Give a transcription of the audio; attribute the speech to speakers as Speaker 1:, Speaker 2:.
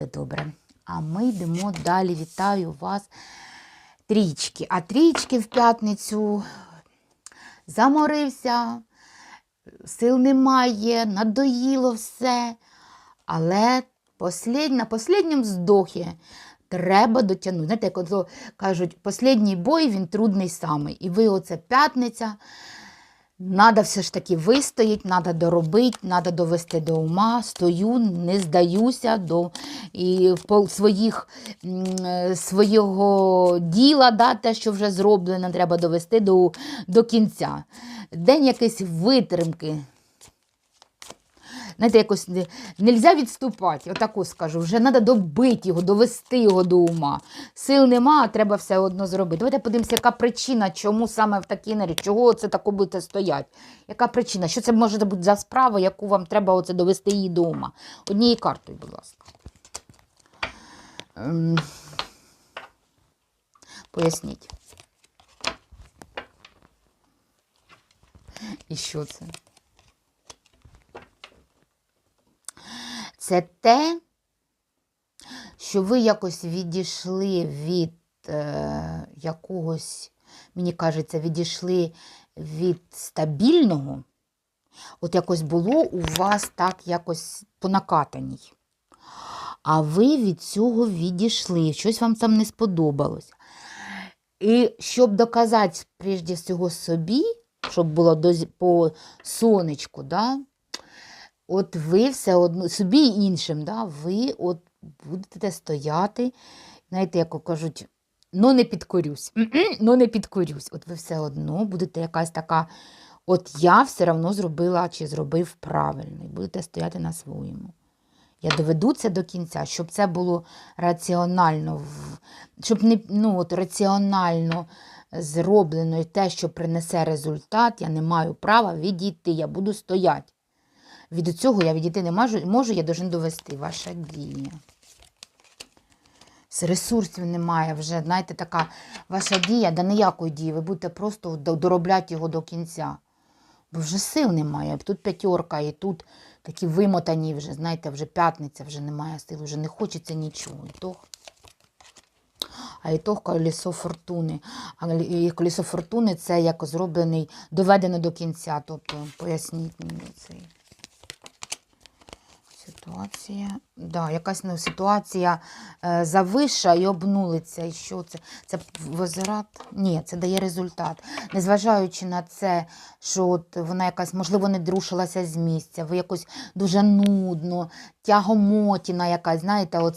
Speaker 1: Добре. А ми йдемо далі. Вітаю вас. Трічки. А трічки в п'ятницю заморився, сил немає, надоїло все. Але послід... на останньому здохі треба дотягнути. Знаєте, як кажуть, останній бой він трудний самий. І ви оце п'ятниця. Надо все ж таки вистоїть, надо доробити, треба довести до ума. Стою, не здаюся до і своїх, е, свого діла, да, те, що вже зроблено, треба довести до, до кінця. День якийсь витримки. Знаєте, якось не можна відступати, отаку скажу. Вже треба добити його, довести його до ума. Сил нема, а треба все одно зробити. Давайте подивимося, яка причина, чому саме в такій нері, чого це тако будете стояти. Яка причина? Що це може бути за справа, яку вам треба оце довести її до ума? Однією картою, будь ласка. Ем, Поясніть. І що це? Це те, що ви якось відійшли від е, якогось, мені кажеться, відійшли від стабільного. От якось було у вас так якось по накатаній. А ви від цього відійшли, щось вам там не сподобалося. І щоб доказати прежде всього собі, щоб було по сонечку, да, от ви все одно, собі і іншим, да, ви от будете стояти, знаєте, як кажуть, ну не підкорюсь, ну не підкорюсь. От ви все одно будете якась така, от я все одно зробила чи зробив правильно, і будете стояти на своєму. Я доведу це до кінця, щоб це було раціонально, щоб не ну, от, раціонально зроблено і те, що принесе результат, я не маю права відійти, я буду стояти. Від цього я відійти не можу, можу я должен довести ваша дія. З ресурсів немає вже, знаєте, така ваша дія, да ніякої дії, ви будете просто до- доробляти його до кінця. Бо вже сил немає. Тут п'ятерка, і тут такі вимотані вже, знаєте, вже п'ятниця, вже немає сил, вже не хочеться нічого. І то, а і то колесо фортуни. А і колесо фортуни це як зроблений, доведено до кінця. Тобто, поясніть мені цей. Ситуація. Да, якась ну, ситуація е, завиша і обнулиться. І що це? Це возврат? Ні, це дає результат. Незважаючи на це, що от вона якась, можливо, не друшилася з місця, ви якось дуже нудно, тягомотіна якась, знаєте, от